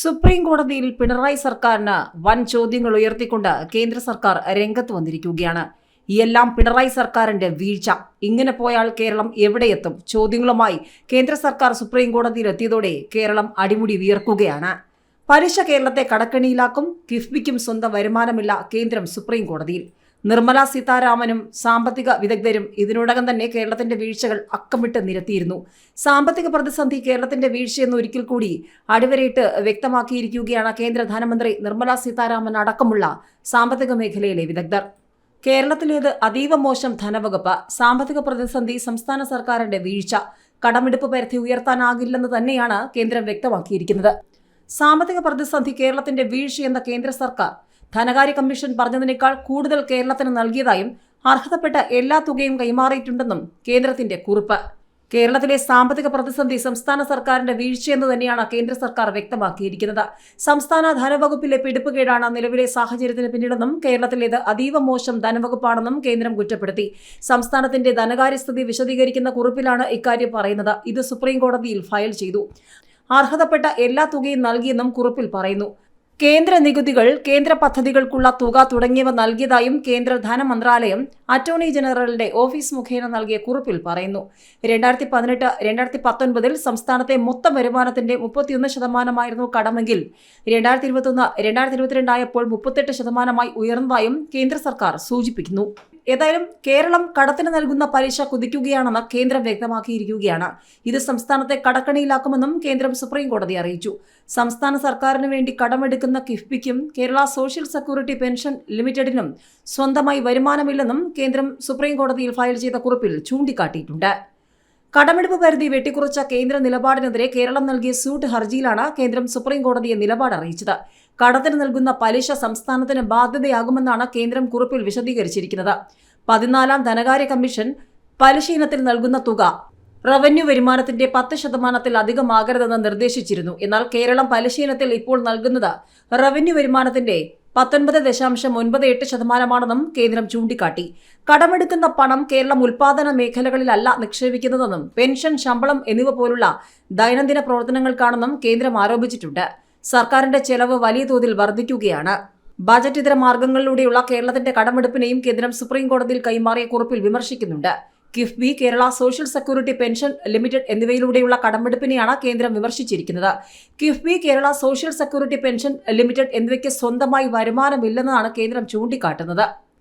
Supreme കോടതിയിൽ പിണറായി സർക്കാരിന് വൻ ചോദ്യങ്ങൾ ഉയർത്തിക്കൊണ്ട് കേന്ദ്ര സർക്കാർ രംഗത്ത് വന്നിരിക്കുകയാണ്. എല്ലാം പിണറായി സർക്കാരിന്റെ വീഴ്ച. ഇങ്ങനെ പോയാൽ കേരളം എവിടെയെത്തും? ചോദ്യങ്ങളുമായി കേന്ദ്ര സർക്കാർ സുപ്രീം കോടതിയിൽ എത്തിയതോടെ കേരളം അടിമുടി വിയർക്കുകയാണ്. പലിശ കേരളത്തെ കടക്കണിയിലാക്കും കിഫ്ബിക്കും സ്വന്തം വരുമാനമില്ല കേന്ദ്രം സുപ്രീം കോടതിയിൽ നിർമ്മല സീതാരാമനും സാമ്പത്തിക വിദഗ്ധരും ഇതിനോടകം തന്നെ കേരളത്തിന്റെ വീഴ്ചകൾ അക്കമിട്ട് നിരത്തിയിരുന്നു. സാമ്പത്തിക പ്രതിസന്ധി കേരളത്തിന്റെ വീഴ്ചയെന്ന് ഒരിക്കൽ കൂടി അടിവരയിട്ട് വ്യക്തമാക്കിയിരിക്കുകയാണ് കേന്ദ്ര ധനമന്ത്രി നിർമ്മല സീതാരാമൻ അടക്കമുള്ള സാമ്പത്തിക മേഖലയിലെ വിദഗ്ധർ. കേരളത്തിലേത് അതീവ മോശം ധനവകുപ്പ് സാമ്പത്തിക പ്രതിസന്ധി സംസ്ഥാന സർക്കാരിന്റെ വീഴ്ച കടമെടുപ്പ് പരിധി ഉയർത്താനാകില്ലെന്ന് തന്നെയാണ് കേന്ദ്രം വ്യക്തമാക്കിയിരിക്കുന്നത്. സാമ്പത്തിക പ്രതിസന്ധി കേരളത്തിന്റെ വീഴ്ചയെന്ന കേന്ദ്ര സർക്കാർ ധനകാര്യ കമ്മീഷൻ പറഞ്ഞതിനേക്കാൾ കൂടുതൽ കേരളത്തിന് നൽകിയതായും അർഹതപ്പെട്ട എല്ലാ തുകയും കൈമാറിയിട്ടുണ്ടെന്നും കേന്ദ്രത്തിന്റെ കുറിപ്പ്. കേരളത്തിലെ സാമ്പത്തിക പ്രതിസന്ധി സംസ്ഥാന സർക്കാരിന്റെ വീഴ്ചയെന്ന് തന്നെയാണ് കേന്ദ്ര സർക്കാർ വ്യക്തമാക്കിയിരിക്കുന്നത്. സംസ്ഥാന ധനവകുപ്പിലെ പിടിപ്പുകേടാണ് നിലവിലെ സാഹചര്യത്തിന് പിന്നിലെന്നും കേരളത്തിലേത് അതീവ മോശം ധനവകുപ്പാണെന്നും കേന്ദ്രം കുറ്റപ്പെടുത്തി. സംസ്ഥാനത്തിന്റെ ധനകാര്യസ്ഥിതി വിശദീകരിക്കുന്ന കുറിപ്പിലാണ് ഇക്കാര്യം പറയുന്നത്. ഇത് സുപ്രീം കോടതിയിൽ ഫയൽ ചെയ്തു. അർഹതപ്പെട്ട എല്ലാ തുകയും നൽകിയെന്നും കുറിപ്പിൽ പറയുന്നു. കേന്ദ്ര നികുതികൾ കേന്ദ്ര പദ്ധതികൾക്കുള്ള തുക തുടങ്ങിയവ നൽകിയതായും കേന്ദ്ര ധനമന്ത്രാലയം അറ്റോർണി ജനറലിന്റെ ഓഫീസ് മുഖേന നൽകിയ കുറിപ്പിൽ പറയുന്നു. രണ്ടായിരത്തി പതിനെട്ട് രണ്ടായിരത്തി പത്തൊൻപതിൽ സംസ്ഥാനത്തെ മൊത്തം വരുമാനത്തിന്റെ മുപ്പത്തിയൊന്ന് ശതമാനമായിരുന്നു കടമെങ്കിൽ രണ്ടായിരത്തി ഇരുപത്തൊന്ന് രണ്ടായിരത്തി ഇരുപത്തിരണ്ടായപ്പോൾ മുപ്പത്തെട്ട് ശതമാനമായി ഉയർന്നതായും കേന്ദ്ര സർക്കാർ സൂചിപ്പിക്കുന്നു. ഏതായാലും കേരളം കടത്തിന് നൽകുന്ന പലിശ കുതിക്കുകയാണെന്ന് കേന്ദ്രം വ്യക്തമാക്കിയിരിക്കുകയാണ്. ഇത് സംസ്ഥാനത്തെ കടക്കണിയിലാക്കുമെന്നും കേന്ദ്രം സുപ്രീം കോടതി അറിയിച്ചു. സംസ്ഥാന സർക്കാരിന് വേണ്ടി കടമെടുക്കുന്ന കിഫ്ബിക്കും കേരള സോഷ്യൽ സെക്യൂരിറ്റി പെൻഷൻ ലിമിറ്റഡിനും സ്വന്തമായി വരുമാനമില്ലെന്നും കേന്ദ്രം സുപ്രീം കോടതിയിൽ ഫയൽ ചെയ്ത കുറിപ്പിൽ ചൂണ്ടിക്കാട്ടിയിട്ടുണ്ട്. കടമെടുപ്പ് പരിധി വെട്ടിക്കുറച്ച കേന്ദ്ര നിലപാടിനെതിരെ കേരളം നൽകിയ സ്യൂട്ട് ഹർജിയിലാണ് കേന്ദ്രം സുപ്രീം കോടതിയെ നിലപാട് അറിയിച്ചത്. കടത്തിന് നൽകുന്ന പലിശ സംസ്ഥാനത്തിന് ബാധ്യതയാകുമെന്നാണ് കേന്ദ്രം കുറിപ്പിൽ വിശദീകരിച്ചിരിക്കുന്നത്. പതിനാലാം ധനകാര്യ കമ്മീഷൻ പലിശ ഇനത്തിൽ നൽകുന്ന തുക റവന്യൂ വരുമാനത്തിന്റെ പത്ത് ശതമാനത്തിൽ അധികമാകരുതെന്ന് നിർദ്ദേശിച്ചിരുന്നു. എന്നാൽ കേരളം പലിശ ഇനത്തിൽ ഇപ്പോൾ നൽകുന്നത് റവന്യൂ വരുമാനത്തിന്റെ പത്തൊൻപത് ദശാംശം ഒൻപത് എട്ട് ശതമാനമാണെന്നും കേന്ദ്രം ചൂണ്ടിക്കാട്ടി. കടമെടുക്കുന്ന പണം കേരളം ഉൽപാദന മേഖലകളിലല്ല നിക്ഷേപിക്കുന്നതെന്നും പെൻഷൻ ശമ്പളം എന്നിവ പോലുള്ള ദൈനംദിന പ്രവർത്തനങ്ങൾക്കാണെന്നും കേന്ദ്രം ആരോപിച്ചിട്ടുണ്ട്. സർക്കാരിന്റെ ചെലവ് വലിയ തോതിൽ വർദ്ധിക്കുകയാണ് ബജറ്റ് ഇതര മാർഗങ്ങളിലൂടെയുള്ള കേരളത്തിന്റെ കടമെടുപ്പിനെയും കേന്ദ്രം സുപ്രീം കോടതിയിൽ കൈമാറിയ കുറിപ്പിൽ വിമർശിക്കുന്നുണ്ട്. KIIFB Kerala social security pension limited എന്നിവയിലൂടെയുള്ള കടമെടുപ്പിനെയാണ് കേന്ദ്രം വിമർശിച്ചിരിക്കുന്നത്. KIIFB Kerala social security pension limited എന്നിവയ്ക്ക് സ്വന്തമായി വരുമാനമില്ലെന്നാണ് കേന്ദ്രം ചൂണ്ടിക്കാട്ടുന്നത്.